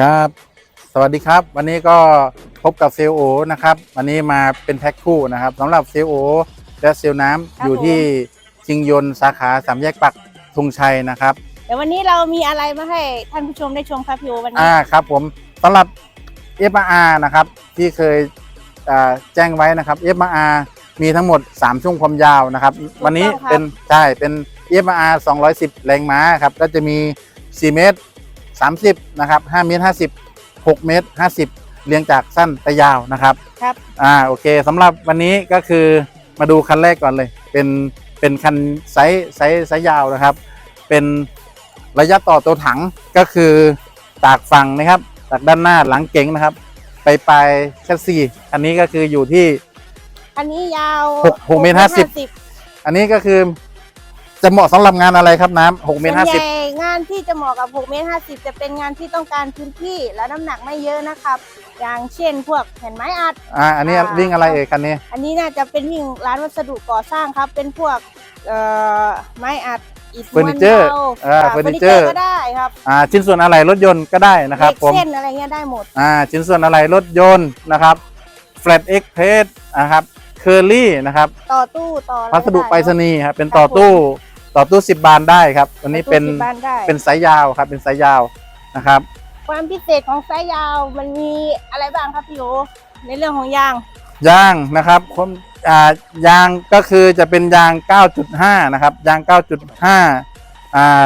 ครับ สวัสดีครับ วันนี้ก็พบกับเซลโอนะครับ วันนี้มาเป็นแพ็คคู่นะครับสำหรับเซลโอและเซลน้ำครับอยู่ที่จิงยนต์สาขาสามแยกปักธงชัยนะครับ เดี๋ยววันนี้เรามีอะไรมาให้ท่านผู้ชมได้ชมครับพี่โอวันนี้อ่าครับผมสำหรับ f r นะครับ ที่เคยอ่าแจ้งไว้นะครับ f r มีทั้งหมด 3 ช่วงความยาวนะครับ วันนี้เป็นใช่เป็น f r 210 แรงม้าครับ ก็จะมี 4 เมตร 30นะครับ5เมตร50 6เมตร50 เรียงจากสั้นไปยาวนะครับครับ อ่าโอเคสำหรับวันนี้ก็คือมาดูคันแรกก่อนเลย เป็นเป็นคันไซส์ไซส์ไซส์ยาวนะครับ เป็นระยะต่อตัวถังก็คือจากฝั่งนะครับจากด้านหน้าหลังเก๋งนะครับ ไปปลายแชสซีอันนี้ก็คืออยู่ที่ อันนี้ยาวหกหกเมตรห้าสิบอันนี้ก็คือจะเหมาะสำหรับงานอะไรครับน้ำหกเมตรห้าส่วนสิบใหญ่งานที่จะเหมาะกับ6เมตร50 จะเป็นงานที่ต้องการพื้นที่และน้ำหนักไม่เยอะนะครับ อย่างเช่นพวกแผ่นไม้อัด อ่าอันนี้อ่า วิ่งอะไรเอ่ยคันนี้ อันนี้น่าจะเป็นวิ่งร้านวัสดุก่อสร้างครับ เป็นพวกเอ่อไม้อัดอิฐเฟอร์นิเจอร์ม้วนอ่าเบาเฟอร์นินิเจเจออร์ร์ก็ได้ครับอ่าชิ้นส่วนอะไรรถยนต์ก็ได้นะครับเหล็กผมเส้นอะไรเงี้ยได้หมด อ่าชิ้นส่วนอะไรรถยนต์นะครับ Flat Express นะครับเคอรี่นะครับต่อตู้ต่ออะไรพัสดุไปรษณีณีย์ครับเป็นครับต่อตู้ผม ต่อตู้สิบบานได้ครับอันนี้เป็นบ้านได้ เป็นสายยาวครับ เป็นสายยาวนะครับ ความพิเศษของไซส์ยาวมันมีอะไรบ้างครับพี่โอในเรื่องของยาง ยางนะครับคนอ่ายางก็คือจะเป็นยาง 9.5 นะครับ ยาง 9.5 อ่า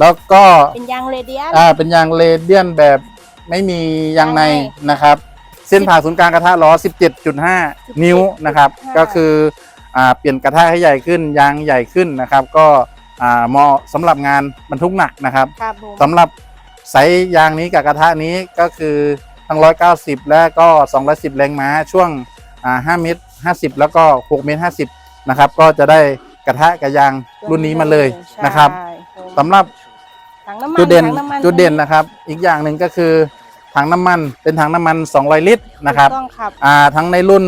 แล้วก็เป็นยางเรเดียน อ่าเป็นยางเรเดียนแบบไม่มียางในยางในนะครับ เส้นผ่าศูนย์กลางกระทะล้อ 17.5 นิ้วนะครับ 17.5 ก็คืออ่า เปลี่ยนกระทะให้ใหญ่ขึ้นยางใหญ่ขึ้นนะครับ ก็อ่าเหมาะสำหรับงานบรรทุกหนักนะครับครับผมสำหรับไซส์ยางนี้กับกระทะนี้ก็คือทั้ง 190 และก็ 210 แรงม้าช่วงอ่า5เมตร50 แล้วก็6เมตร50 นะครับ ก็จะได้กระทะกับยางรุ่นนี้มาเลยนะครับใช่ผมสำหรับถังน้ำมันจุดเด่นถังำมัจุดเด่นนะครับ อีกอย่างหนึ่งก็คือถังน้ำมันเป็นถังน้ำมัน 200 ลิตรนะครับถูกต้องครับอ่าทั้งในรุ่น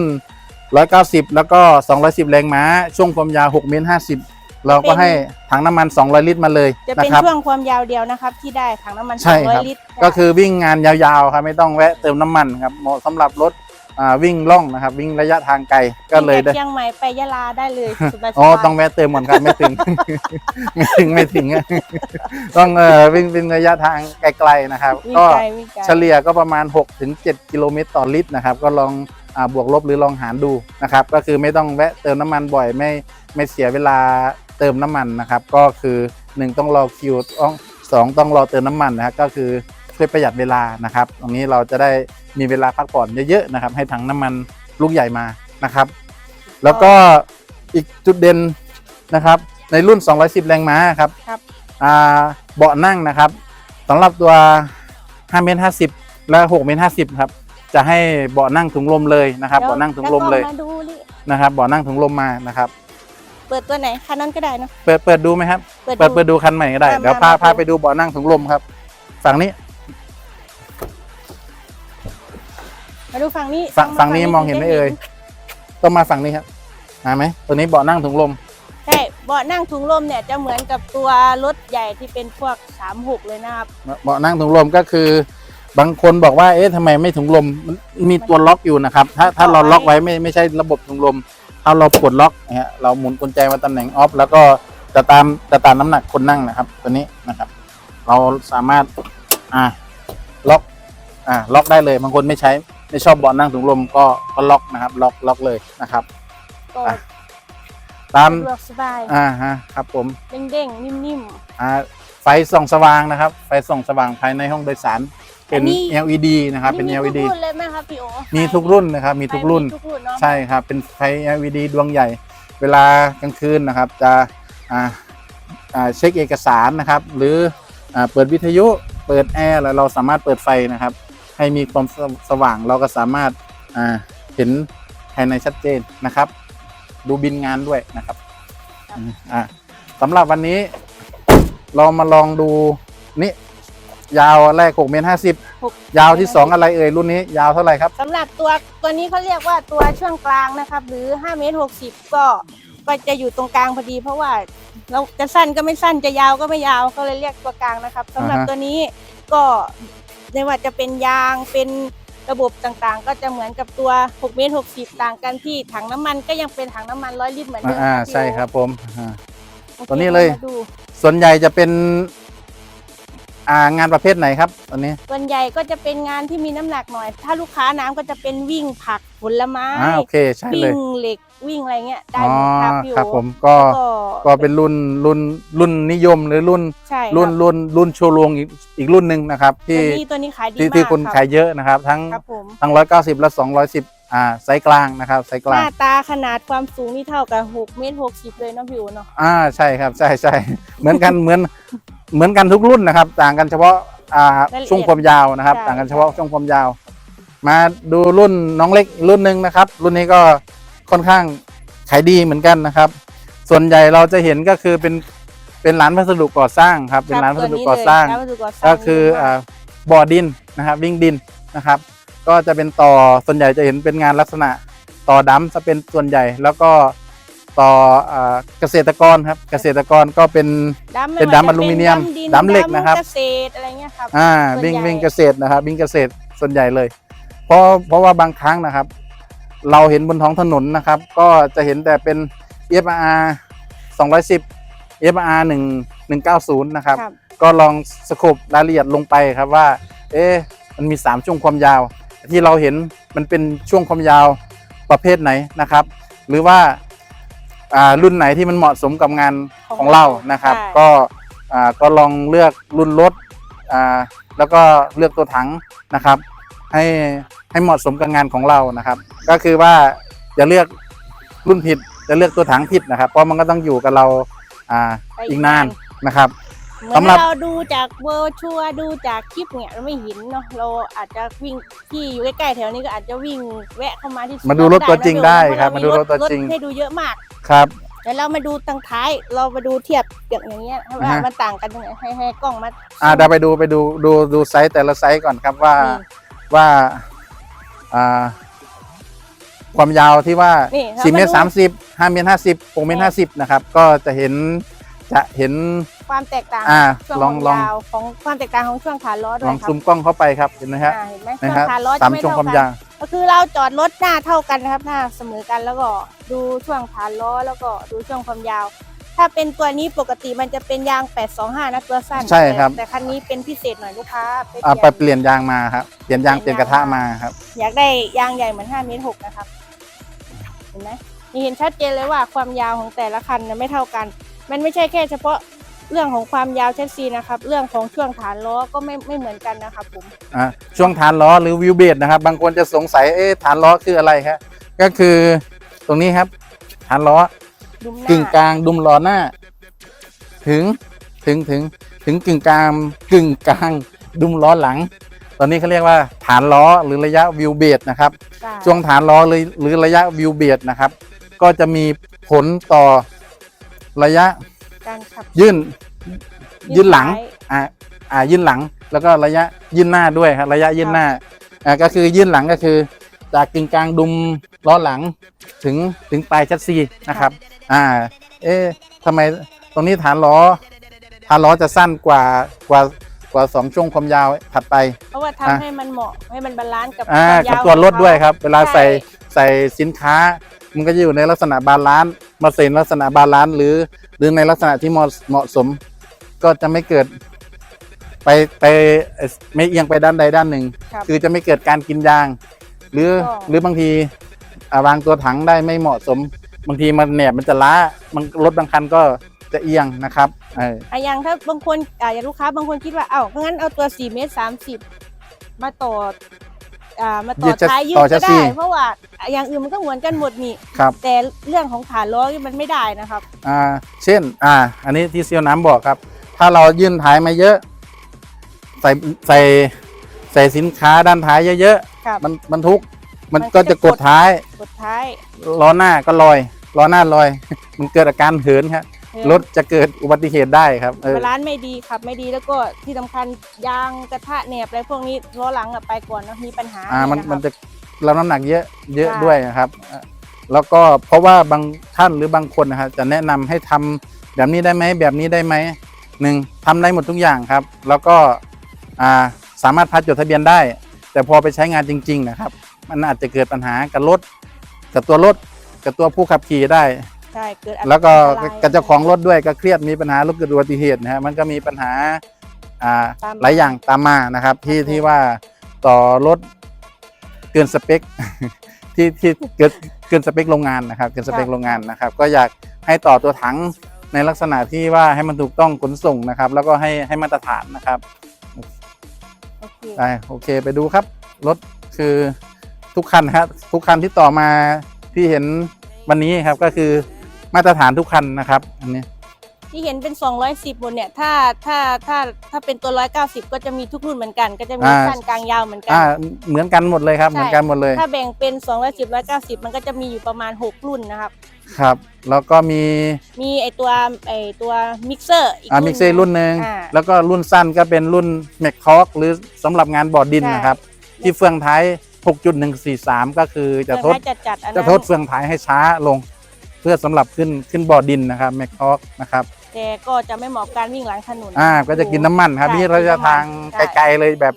190 แล้วก็ 210 แรงม้า ช่วงความยาว6เมตร50 เราก็ให้ถังน้ำมัน 200 ลิตรมาเลยจะนะเป็นครับช่วงความยาวเดียวนะครับ ที่ได้ถังน้ำมันใช่ครับ200ลิตรก็คือวิ่งงานยาวๆครับไม่ต้องแวะเติมน้ำมันครับเหมาะสำหรับรถอ่าวิ่งล่องนะครับ วิ่งระยะทางไกลก็เลยวิ่งได้ จากเชียงใหม่ไปยะลาได้เลยสบายๆอ๋อ ต้องแวะเติมก่อนครับไม่ถึง ไม่ถึงไม่ถึงต้องเออวิ่งวิ่งระยะทางไกลๆนะครับ วิ่งก็ไกลวิ่งไกล เฉลี่ยก็ประมาณ6ถึง7กิโลเมตรต่อลิตรนะครับ ก็ลองอา บวกลบหรือลองหารดูนะครับ ก็คือไม่ต้องแวะเติมน้ำมันบ่อยไม่ไม่เสียเวลาเติมน้ำมันนะครับ ก็คือ 1 ต้องรอคิวต้องสองต้องรอเติมน้ำมันนะครับก็คือช่วยประหยัดเวลานะครับ ตรงนี้เราจะได้มีเวลาพักผ่อนเยอะๆนะครับ ให้ถังน้ำมันลูกใหญ่มานะครับ แล้วก็อีกจุดเด่นนะครับ ในรุ่น 210 แรงม้าครับครับอ่าเบาะนั่งนะครับสำหรับตัว5เมตร50 และ6เมตร50 ครับ จะให้เบาะนั่งถุงลมเลยนะครับดี๋ยวเบาะนั่งถุงลมเลยแวก็มาดูนี่นะครับเบาะนั่งถุงลมมานะครับ เปิดตัวไหนคันนั้นก็ได้นะเปิดเปิดดูไหมครับ เปิดเปิดดูเปิดดูคันใหม่ก็ได้มาเดี๋ยวมาพามาพาดูไปดูเบาะนั่งถุงลมครับ ฝั่งนี้ มาดูฝั่งนี้ฝั่งมาฝั่งนี้มองเห็นไหมเอ่ยต้องมาฝั่งนี้ครับมาไหมตัวนี้เบาะนั่งถุงลมใช่เบาะนั่งถุงลมเนี่ยจะเหมือนกับตัวรถใหญ่ที่เป็นพวก36เลยนะครับเบาะนั่งถุงลมก็คือ บางคนบอกว่า เอ๊ะทำไมไม่ถุงลม มันมีตัวล็อกอยู่นะครับ ถ้าถ้าเราล็อกไว้ไม่ไม่ใช่ระบบถุงลม ถ้าเราปลดล็อกนะฮะเราหมุนกุญแจมาตำแหน่งออฟแล้วก็จะตามจะตามน้ำหนักคนนั่งนะครับ ตัวนี้นะครับ เราสามารถอ่าล็อกอ่าล็อกได้เลย บางคนไม่ใช้ไม่ชอบเบาะนั่งถุงลมก็ก็ล็อกนะครับ ล็อกล็อกเลยนะครับก็อะตามสะดวกสบายอ่าฮะครับผม เด้งๆ นิ่มอ่าไฟส่องสว่างนะครับ ไฟส่องสว่างภายในห้องโดยสาร เป็น อันนี้ LED นะๆครับเป็นมี LED ทุกรุ่นเลยไหมครับพี่โอมีทุกรุ่นนะครับมีทุกรุ่น มีทุกรุ่นเนาะใช่ครับ เป็นไฟ LED ดวงใหญ่ เวลากลางคืนนะครับ จะอ่าอ่าเช็คเอกสารนะครับ หรืออ่าเปิดวิทยุ เปิดแอร์แล้วเราสามารถเปิดไฟนะครับ ให้มีความสสว่างเราก็สามารถอ่าเห็นภายในชัดเจนนะครับ ดูบินงานด้วยนะครับอืมอ่าสำหรับวันนี้ เรามาลองดูนี่ ยาวแรก6เมตร50หกยาวที่ 2 อะไรเอ่ยรุ่นนี้ยาวเท่าไหร่ครับสำหรับตัวตัวนี้เขาเรียกว่าตัวช่วงกลางนะครับ หรือ5เมตร60 ก็ก็จะอยู่ตรงกลางพอดี เพราะว่าเราจะสั้นก็ไม่สั้นจะยาวก็ไม่ยาวก็เลยเรียกตัวกลางนะครับสำหรับอ่าฮะตัวนี้ก็ไม่ว่าจะเป็นยางเป็นระบบต่างๆ ก็จะเหมือนกับตัว6เมตร60 ต่างกันที่ถังน้ำมันก็ยังเป็นถังน้ำมันร้อยลิตรเหมือนเดิมอ่านะพี่ใช่โอครับผมอ่าโอคตัวนี้เลยมาดูส่วนใหญ่จะเป็น อ่างานประเภทไหนครับตอนนี้ส่วนใหญ่ก็จะเป็นงานที่มีน้ำหนักหน่อย ถ้าลูกค้าน้ำก็จะเป็นวิ่งผักผลไม้อ่าโอเคใช่เลวิ่ยงเหล็กวิ่งอะไรเงี้ยได้อ๋อหมดครับพี่ครับโอผมก็ก็ก็เป็นรุ่นรุ่นรุ่นนิยมหรือรุ่นใช่รุ่นคบรุ่นรุ่นโชว์รวงอีกอีกรุ่นหนึ่งนะครับตัวที่นี้ตัวนี้ขายดีที่มากที่คนรับขายเยอะนะครับ ทั้งครับผมทั้งร้อยเก้าสิบและสองร้อยสิบอ่าไซส์กลางนะครับไซส์กหลาง น้าตาขนาดความสูงนี่เท่ากับ6เมตร60เลยเนาะพี่โอเนาะ อ่าใช่ครับใช่ใช่ เหมือนกันเหมือน เหมือนกันทุกรุ่นนะครับ ต่างกันเฉพาะอ่าช่วงความยาวนะครับ ต่างกันเฉพาะช่วงความยาว มาดูรุ่นน้องเล็กอีกรุ่นหนึ่งนะครับ รุ่นนี้ก็ค่อนข้างขายดีเหมือนกันนะครับ ส่วนใหญ่เราจะเห็นก็คือเป็นเป็นร้านวัสดุก่อสร้างครับ เป็นร้านวัสดุก่อสร้างคบตัวนี้เลยนวัสดุก่อสร้างก็คือดีมากอ่าบ่อดินนะครับ วิ่งดินนะครับ ก็จะเป็นต่อส่วนใหญ่จะเห็นเป็นงานลักษณะต่อดัมจะเป็นส่วนใหญ่แล้วก็ ต่ออ่าเกษตรกรครับเกษตรกรก็เป็นดัมไเป็นดัมว่าจะอลูมิเนียมดิดัมเหล็กนะครับเกษตรอะไรเงี้ยครับอ่าส่วนวิ่งใหญ่วิ่งเกษตรนะครับวิ่งเกษตรส่วนใหญ่เลย เพราะเพราะว่าบางครั้งนะครับ เราเห็นบนท้องถนนนะครับ ก็จะเห็นแต่เป็น FR 210 FR 1 190 นะครับครับก็ลองสโคบรายละเอียดลงไปครับว่า เอ๊ะมันมี 3 ช่วงความยาว ที่เราเห็นมันเป็นช่วงความยาวประเภทไหนนะครับ หรือว่าอ่า รุ่นไหนที่มันเหมาะสมกับงานของเรานะครับใช่ก็อ่าก็ลองเลือกรุ่นรถอ่าแล้วก็เลือกตัวถังนะครับ ให้ให้เหมาะสมกับงานของเรานะครับ ก็คือว่าอย่าเลือกรุ่นผิดจะเลือกตัวถังผิดนะครับ เพราะมันก็ต้องอยู่กับเราอ่าไปอีกนานนะครับ เหมือนสำหรับ เราดูจากเวอร์ชัวดูจากคลิปเนี่ยเราไม่เห็นเนาะเราอาจจะวิ่งที่อยู่ใกล้ๆแถวนี้ก็อาจจะวิ่งแวะเข้ามาที่มาดูรถตัวจริงได้ครับเพมาดูรถตัวจริง ให้ดูเยอะมากครับ เดี๋ยวเรามาดูตังท้ายเรามาดูเทียบอย่างอย่างเงี้ยว่าอ่าฮะ มันต่างกันตรงไหนให้ให้กล้องมา อ่าเดี๋ยวไปดูไปดูดูดูไซส์แต่ละไซส์ก่อนครับว่านี่ว่าอ่าความยาวที่ว่านี่เรา4เมตรมาดูสามสิบห้าเมตรห้าสิบหกเมตรห้าสิบนะครับก็จะเห็น จะเห็น ความแตกต่างอ่าช่วงลอง ความลองยาวของความแตกต่างของช่วงฐานล้อด้ลวอยงครับซูมกล้องเข้าไปครับเห็นไหมครับอ่าเห็นไหมนะช่วคงรับฐานล้อสาจะมไม่ช่วงเท่าความกัยานวก็คือเราจอดรถหน้าเท่ากันนะครับหน้าเสมอกันแล้วก็ดูช่วงฐานล้อแล้วก็ดูช่วงความยาว ถ้าเป็นตัวนี้ปกติมันจะเป็นยาง 825 นะตัวสั้นใช่ครับ แต่แต่คันนี้เป็นพิเศษหน่อยลูกค้าไปอ่าเปไปลี่ยนเปลี่ยนยางมาครับเปลี่ยนยางเปเปลี่ลี่ยยนนกระทะยางมาครับอยากได้ยางใหญ่เหมือน5เมตร6นะครับเห็นไหมนี่เห็นชัดเจนเลยว่าความยาวของแต่ละคันน่ะไม่เท่ากัน มันไม่ใช่แค่เฉพาะเรื่องของความยาวแชสซีนะครับ เรื่องของช่วงฐานล้อก็ไม่ไม่เหมือนกันนะครับผมอ่าช่วงฐานล้อหรือวิวเบดนะครับ บางคนจะสงสัยเอ๊ะฐานล้อคืออะไรครับก็คือตรงนี้ครับ ฐานล้อดุมหกึ่งกน้าลางดุมล้อหน้า ถึงถึงถึงถึงกึ่งกลางกึ่งกลางดุมล้อหลัง ตอนนี้เขาเรียกว่าฐานล้อหรือระยะวิวเบดนะครับใช่ช่วงฐานล้อเลยหรือระยะวิวเบดนะครับ ก็จะมีผลต่อ ระยะการขับยื่นยื่นหลังซ้ายอ่าอ่ายื่นหลังแล้วก็ระยะยื่นหน้าด้วยครับระยะยื่นหน้าอ่าก็คือยื่นหลังก็คือ จากกึ่งกลางดุมล้อหลังถึงถึงปลายชัดซีนะครับอ่าเอ๊ะทำไมตรงนี้ฐานล้อฐานล้อจะสั้นกว่ากว่า กว่าสองช่วงความยาวถัดไป เพราะว่าอะทำให้มันเหมาะให้มันบาลานซ์กับอ่าความกับยาวตัวรถของด้วยครับ เวลาใช่ใส่ใส่สินค้า มันก็จะอยู่ในลักษณะบาลานซ์มาเซ็นลักษณะบาลานซ์หรือ หรือในลักษณะที่เหมาะเหมาะสม ก็จะไม่เกิด ไปไปเอ่อไม่เอียงไปด้านใดด้านหนึ่ง ครับ คือจะไม่เกิดการกินยาง หรือก็ หรือบางทีอ่าวางตัวถังได้ไม่เหมาะสม บางทีมันแหนบมันจะล้ามันรถบางคันก็ จะเอียงนะครับเอออะอย่างถ้าบางคนอ่าอย่างลูกค้าบางคนคิดว่าเอ้างั้นเอาตัว4เมตร30 มาต่ออ่ามาต่ยือดจะท้ายยืดต่อก็แชสซีได้ เพราะว่าอย่างอื่นมันก็เหมือนกันหมดนี่ครับแต่เรื่องของฐานล้อนี่มันไม่ได้นะครับอ่าเช่นอ่าอันนี้ที่เซียวน้ำบอกครับ ถ้าเรายื่นท้ายมาเยอะ ใส่ใส่ใส่สินค้าด้านท้ายเยอะครับๆมันมันทุกมันมันก็ก็จะจะกกดดท้ายกดท้ายล้อหน้าก็ลอยล้อหน้าลอย มันเกิดอาการเหินครับเออ รถจะเกิดอุบัติเหตุได้ครับเออบาลานซ์ไม่ดีขับไม่ดีแล้วก็ที่สำคัญยางกระทะแหนบอะไรพวกนี้ล้อหลังอะไปก่อนเนอะมีปัญหาอ่ามันเยะครับมันจะรับน้ำหนักเยอะเยอะใช่ด้วยนะครับอะแล้วก็เพราะว่าบางท่านหรือบางคนนะครับจะแนะนำให้ทำแบบนี้ได้ไหมแบบนี้ได้ไหมหนึ่งทำได้หมดทุกอย่างครับ แล้วก็อ่าสามารถพัดจดทะเบียนได้ แต่พอไปใช้งานจริง ๆ นะครับ มันอาจจะเกิดปัญหากับรถกับตัวรถกับตัวผู้ขับขี่ได้ ใช่เกิดอันตรายแล้วก็กับเจ้าของรถด้วยก็เครียดมีปัญหารถเกิดอุบัติเหตุนะฮะมันก็มีปัญหาอ่าตามมาหลายอย่างตามมานะครับ ที่ที่ว่าต่อรถเกินสเปคที่ที่เกินเกินสเปคโรงงานนะครับ เกินสเปคโรงงานนะครับ ก็อยากให้ต่อตัวถังในลักษณะที่ว่าให้มันถูกต้องขนส่งนะครับ แล้วก็ให้ให้มาตรฐานนะครับโอเคไปโอเคไปดูครับ รถคือทุกคันครับทุกคันที่ต่อมาที่เห็นวันนี้ครับก็คือ มาตรฐานทุกคันนะครับอันนี้ที่เห็นเป็น 210บนเนี่ย ถ้า ถ้า ถ้า ถ้าเป็นตัว 190 ก็จะมีทุกรุ่นเหมือนกัน ก็จะมีอ่าสั้นกลางยาวเหมือนกัอ่า เหมือนกันหมดเลยครับใช่เหมือนกันหมดเลย ถ้าแบ่งเป็น 210 190 มันก็จะมีอยู่ประมาณ 6 รุ่นนะครับ ครับ แล้วก็มี มีไอตัว ไอตัวมิกเซอร์ อีกอ่า มิกเซอร์รุ่นหนึ่งอ่าแล้วก็รุ่นสั้นก็เป็นรุ่นแมคคอกหรือสำหรับงานบอร์ดดินใช่นะครับ ที่เฟืองท้าย 6.143 ก็คือจะทดจัดจัดๆอันจะนั้นทดเฟืองท้ายให้ช้าลง เพื่อสำหรับขึ้นขึ้นบอร์ดดินนะครับแมคคอกนะครับแต่ก็จะไม่เหมาะกับการวิ่งหลังถนนอ่าก็จะกินน้ำมันครับใช่นี่ระยะทางใช่ไกลๆเลยแบบ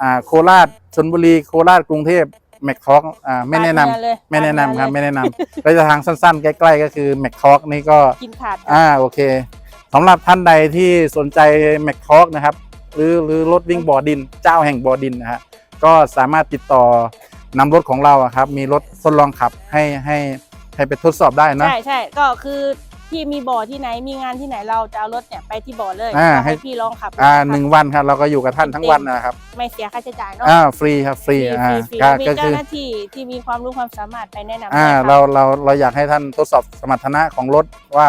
อ่าโคราชชนบุรีโคราชกรุงเทพแมคคอกอ่าไม่แนะนำปาดเหงื่อเลยไม่แนะนำครับปาดเหไม่งื่อเลยแนะนำระยะทางสั้นๆ ใกล้ๆ ก็คือแมคคอกนี่ก็กินขาดอ่าโอเคสำหรับท่านใดที่สนใจแมคคอกนะครับหรือหรือรถวิ่งบ่อดิน เจ้าแห่งบ่อดินนะฮะก็สามารถติดต่อนำรถของเราอะครับมีรถทดลองขับให้ให้ ให้ไปทดสอบได้นะ ใช่ใช่ก็คือพี่มีบ่อที่ไหนมีงานที่ไหนเราจะเอารถเนี่ยไปที่บ่อเลยอ่าก็ให้ ให้พี่ลองขับอ่าขับหนึ่งวันครับเราก็อยู่กับท่านทั้งวันนะครับไม่เสียค่าใช้จ่ายเนาะอ่าฟรีครับฟรีฟรีอ่าฟรีก็มีก็เจ้าคือหน้าที่ที่มีความรู้ความสามารถไปแนะนำอ่าให้ครับเราเราเราอยากให้ท่านทดสอบสมรรถนะของรถว่า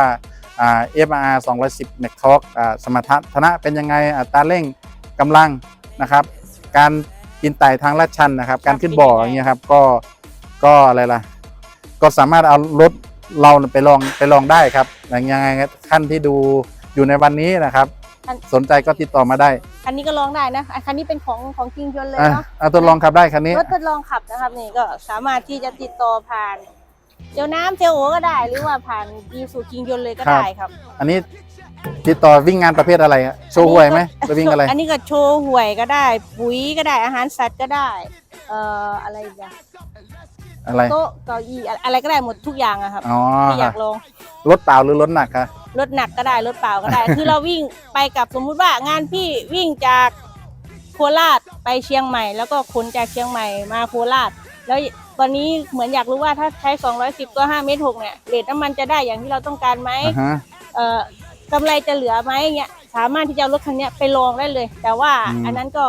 อ่า FR 210 m c t o r q อ่าสมรรถนะเป็นยังไงอัตราเร่งกำลังนะครับ การกินไต่ทางลาดชันนะครับ การขึ้นบ่ออย่างเงี้ยครับก็ก็อะไรล่ะ ก็สามารถเอารถเราไปลองไปลองได้ครับอย่างยังไงท่านที่ดูอยู่ในวันนี้นะครับ สนใจก็ติดต่อมาได้ คันนี้ก็ลองได้นะคันนี้เป็นของของจริงยนต์เลยอะเนาะเอาทดลองขับได้คันนี้รถทดลองขับนะครับนี่ก็สามารถที่จะติดต่อผ่านเจลน้ำเจลโอก็ได้หรือว่าผ่านดีสูจริงยนต์เลยก็ได้ครับ อันนี้ติดต่อวิ่งงานประเภทอะไรฮะโชว์หวยไหมหรือวิ่งอะไร อันนี้ก็โชว์หวยก็ได้ ปุ๋ยก็ได้อาหารสัตว์ก็ได้ เอ่ออะไรอีกอย่าง อะไร โต๊ะเก้าอี้อะไรก็ได้หมดทุกอย่างอะครับอ๋อที่อยากลองรถเปล่าหรือรถหนักคะรถหนักก็ได้รถเปล่าก็ได้ คือเราวิ่งไปกับสมมุติว่างานพี่วิ่งจากโคราชไปเชียงใหม่ แล้วก็ขนจากเชียงใหม่มาโคราช แล้วตอนนี้เหมือนอยากรู้ว่าถ้าใช้ 210ก็5เมตร6เนี่ยเรทน้ำมันจะได้อย่างที่เราต้องการไหม อ่าฮะ เอ่อกำไรจะเหลือไหมเงี้ยสามารถที่จะเอารถคันเนี้ยไปลองได้เลย แต่ว่าอืม อันนั้นก็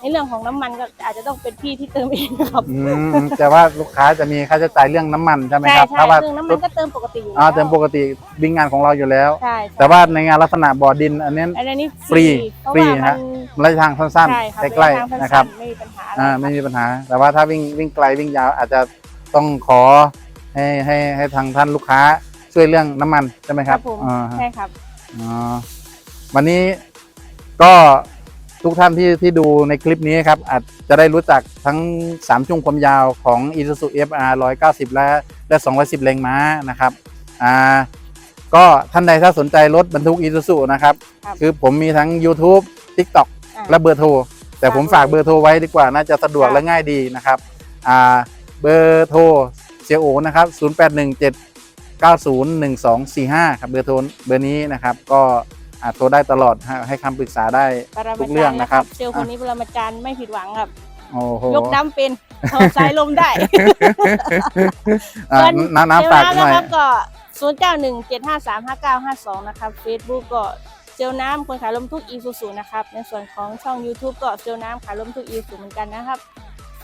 ในเรื่องของน้ำมันก็อาจจะต้องเป็นพี่ที่เติมเองครับอืมแต่ว่าลูกค้าจะมีค่าใช้จ่ายเรื่องน้ำมันใช่ไหมใช่ครับใช่ถ้าว่าเรื่องน้ำมันก็เติมปกติอยู่อ่าแล้วเติมปกติวิ่งงานของเราอยู่แล้ว ใช่ใช่แต่ว่าในงานลักษณะบ่อดิน อันนี้ อันนี้ฟรีเพราะฟรีว่ามัฮะนระยะทางสั้นใช่ครับๆใกล้ระยะทางๆสั้นๆนะครับ ไม่มีปัญหาอะไรอ่าไม่มีปัญหา แต่ว่าถ้าวิ่งวิ่งไกลวิ่งยาวอาจจะต้องขอให้ให้ให้ทางท่านลูกค้าช่วยเรื่องน้ำมันใช่ไหมคครัรับบผมอ่าฮะใช่ครับ อ๋อวันนี้ก็ ทุกท่านที่ที่ดูในคลิปนี้ครับอาจจะได้รู้จักทั้ง 3 ช่วงความยาวของ Isuzu FR 190 และและ 210 แรงม้านะครับอ่าก็ท่านใดถ้าสนใจรถบรรทุก Isuzu นะครับ ครับ คือผมมีทั้ง YouTube TikTok อ่าและเบอร์โทร แต่ผมครับฝากเบอร์โทรไว้ดีกว่าน่าจะสะดวกครับและง่ายดีนะครับอ่าเบอร์โทรเสียโอนะครับ 0817 901245 ครับเบอร์โทรเบอร์นี้นะครับ ก็ อาจโทรได้ตลอดให้ให้คำปรึกษาได้ปรทุมากเรื่จาองรย์นะนะคครัรับบเซลล์คนนี้ปรมาจารย์ไม่ผิดหวังครับ โอ้โหยกน้ำเป็นถอดสายลมได้ อ่าส่วนน้ำน้ำฝากหน่อยเซลล์น้ำนะครับก็ศูนย์เก้าหนึ่งเจ็ดห้าสามห้าเก้าห้าสองนะครับเฟซบุ๊กก็เซลล์น้ำคนขายลมทุกอีซูซูนะครับ ในส่วนของช่อง YouTube ก็เซลล์น้ำขายลมทุกอีซูซูเหมือนกันนะครับ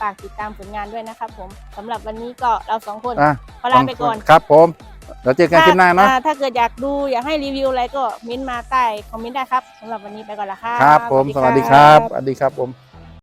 ฝากติดตามผลงานด้วยนะครับผมสำหรับวันนี้ก็เราสองคน อะขอลาไปก่อน ครับผม เดี๋ยวเจอกันคลิปหน้าเนาะอ่ถ้าเกิดอยากดูอยากให้รีวิวอะไรก็เม้นต์มาใต้คอมเมนต์ได้ครับสำหรับวันนี้ไปก่อนละครับครับผมสวัสดีครับสวัสดีครับผม